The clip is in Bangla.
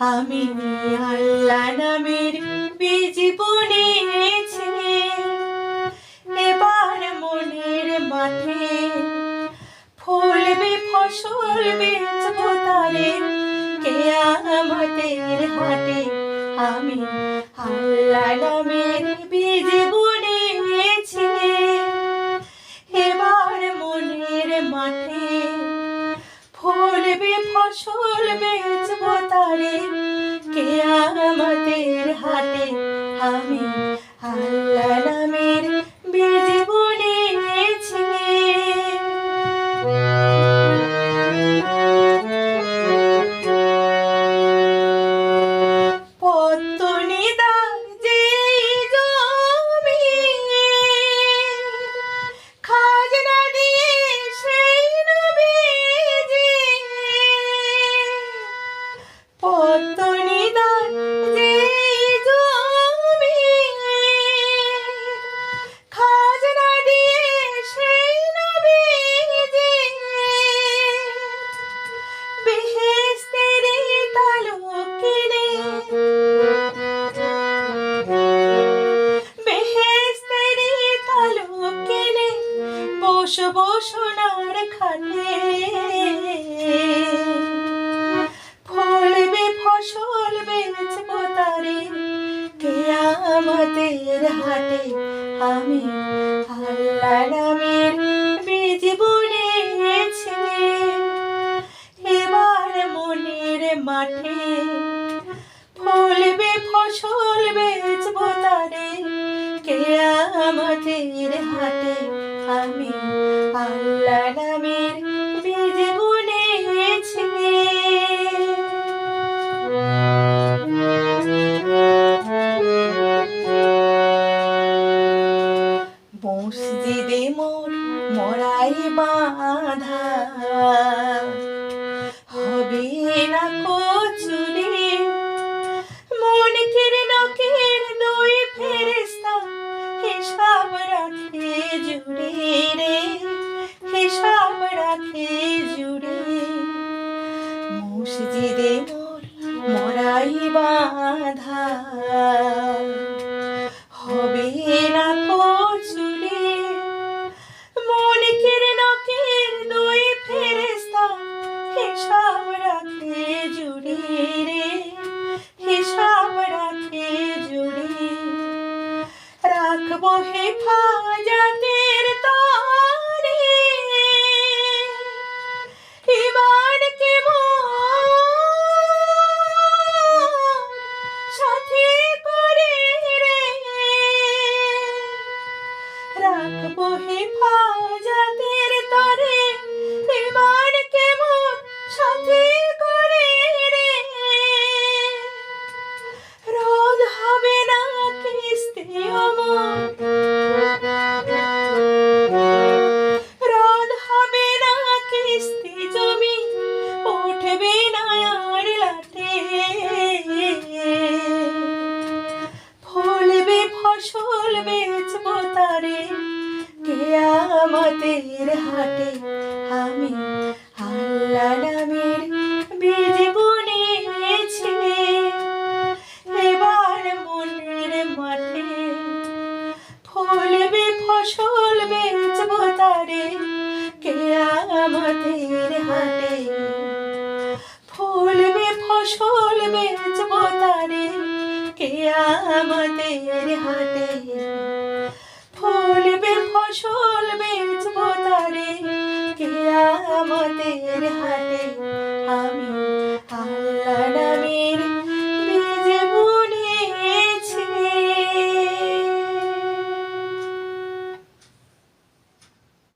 আমি আল্লাহ নামের বীজ বুনেছি? এবার মনের মাঠে ফলবে ফসল বেচবো তারে কে আমাদের হাটে? আমি আল্লাহ নামের বীজ আমি বসবো সোনার খাটে ফলবে ফসল বেচবো তারে কেয়ামতের হাটে আমি আল্লাহ নামের হিসাব রাখে জুড়ে রে হিসাব রাখে জুড়ে। মসজিদে মোর মরাই বাঁধা। জমি উঠবে না আর লাটে ফলবে ফসল, বেচবো তারে। কে আমাদের হাটে? আমি আল্লাহ নামের বীজ বুনেছি। এবার মনের মাঠে ফলবে ফসল, বেচবো তারে। আমাদের হাটে ফলবে ফসল বেচবো তারে কে আমাদের হাটে ফলবে ফসল বেচবো তারে কে আমাদের হাটে